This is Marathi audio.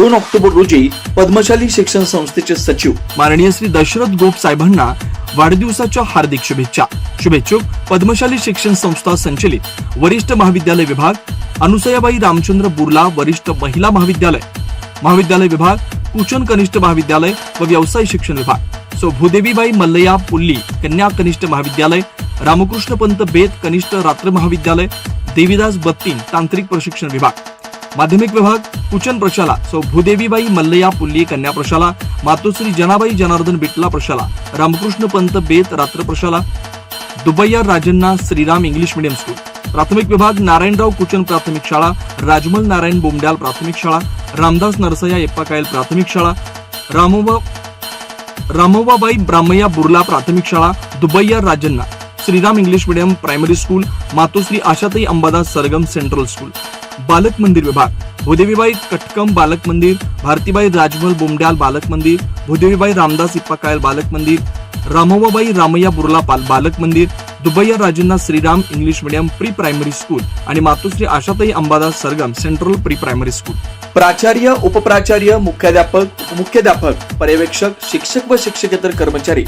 दोन ऑक्टोबर रोजी पद्मशाली शिक्षण संस्थेचे सचिव माननीय श्री दशरथ गोप साहेबांना वाढदिवसाच्या हार्दिक शुभेच्छा. शुभेच्छुक पद्मशाली शिक्षण संस्था संचलित वरिष्ठ महाविद्यालय विभाग अनुसयाबाई रामचंद्र बुर्ला वरिष्ठ महिला महाविद्यालय महाविद्यालय विभाग कुचन कनिष्ठ महाविद्यालय व व्यवसाय शिक्षण विभाग. सो भूदेवीबाई मल्लया पुल्ली कन्या कनिष्ठ महाविद्यालय रामकृष्ण पंत बेत कनिष्ठ रात्र महाविद्यालय देवीदास बत्तीन तांत्रिक प्रशिक्षण विभाग. माध्यमिक विभाग कुचन प्रशाला सौ भूदेवीबाई मल्लया पुल्ली कन्या प्रशाला मातोश्री जनाबाई जनार्दन बिटला प्रशाला रामकृष्ण पंत बेत रात्र प्रशाला Dubaiya Rajanna Shriram English medium school. प्राथमिक विभाग नारायणराव कुचन प्राथमिक शाळा राजमल नारायण बोमड्याल प्राथमिक शाळा रामदास नरसया एप्पाकायल प्राथमिक शाळा रामोबा रामोबाबाई ब्राह्मया बुर्ला प्राथमिक शाळा Dubaiya Rajanna Shriram English medium primary school Matoshri Ashatai Ambadas Sargam central school. बालक मंदिर विभाग. भूदेवीबाई कटकम बालक मंदिर भारतीबाई राजमल बोमड्याल बालक मंदिर भूदेवीबाई रामदास इप्पाकायल बालक मंदिर रामोबाबाई रामय्या बुर्ला पाल बालक मंदिर Dubaiya Rajunna Shriram English medium pre primary school आणि Matoshri Ashatai Ambadas Sargam central pre primary school. प्राचार्य उपप्राचार्य मुख्याध्यापक मुख्याध्यापक पर्यवेक्षक शिक्षक व शिक्षकेतर कर्मचारी.